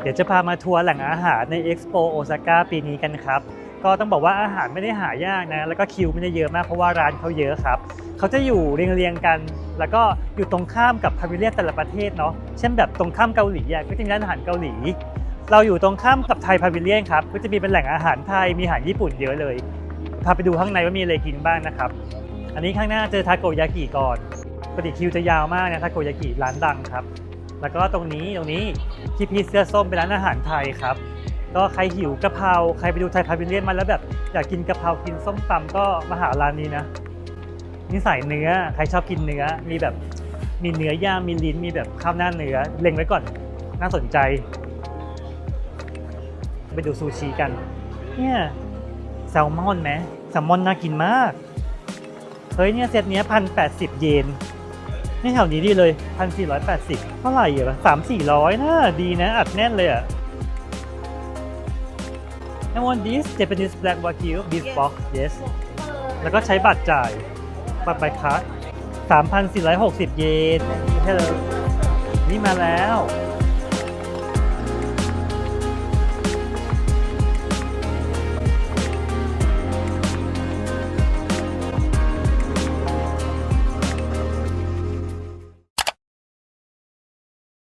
เดี๋ยวจะพามาทัวร์แหล่งอาหารใน Expo Osaka ปีนี้กันครับ ก็ต้องบอกว่าอาหารไม่ได้หายากนะ แล้วก็คิวไม่ได้เยอะมากเพราะว่าร้านเขาเยอะครับ เขาจะอยู่เรียงๆกัน แล้วก็อยู่ตรงข้ามกับพาวิเลียนแต่ละประเทศเนาะ เช่นแบบตรงข้ามเกาหลีก็จะมีร้านอาหารเกาหลี เราอยู่ตรงข้ามกับไทยพาวิเลียนครับ ก็จะมีเป็นแหล่งอาหารไทย มีอาหารญี่ปุ่นเยอะเลย พาไปดูข้างในว่ามีอะไรกินบ้างนะครับ อันนี้ข้างหน้าเจอทาโกยากิก่อนปกติคิวจะยาวมากนะทาโกยากิร้านดังครับ แล้วก็ตรงนี้ตรงนี้ที่พี่เสื้อส้มเป็นร้านอาหารไทยครับ ก็ใครหิวกะเพราใครไปดูไทยพาวิเลียนมาแล้วแบบอยากกินกะเพรากินส้มตำก็มาหาร้านนี้นะนี่ใส่เนื้อใครชอบกินเนื้อมีแบบมีเนื้อย่างมีลิ้นมีแบบข้าวหน้าเนื้อเล็งไว้ก่อนน่าสนใจ ไปดูซูชิกันเนี่ยแซลมอนไหมแซลมอนน่ากินมากเฮ้ยเนี่ยเซตเนี้พันแปดสิบเยน นี่แถวนี้ดีเลยพันสี่ร้อยแปดสิบเท่าไหร่อะสามสี่ร้อยนะ ดีนะ อัดแน่นเลยอะ I want this Japanese black wagyu beef box yes แล้วก็ใช้บัตรจ่าย บัตรใบคัส3,460 เยน Hello นี่มาแล้ว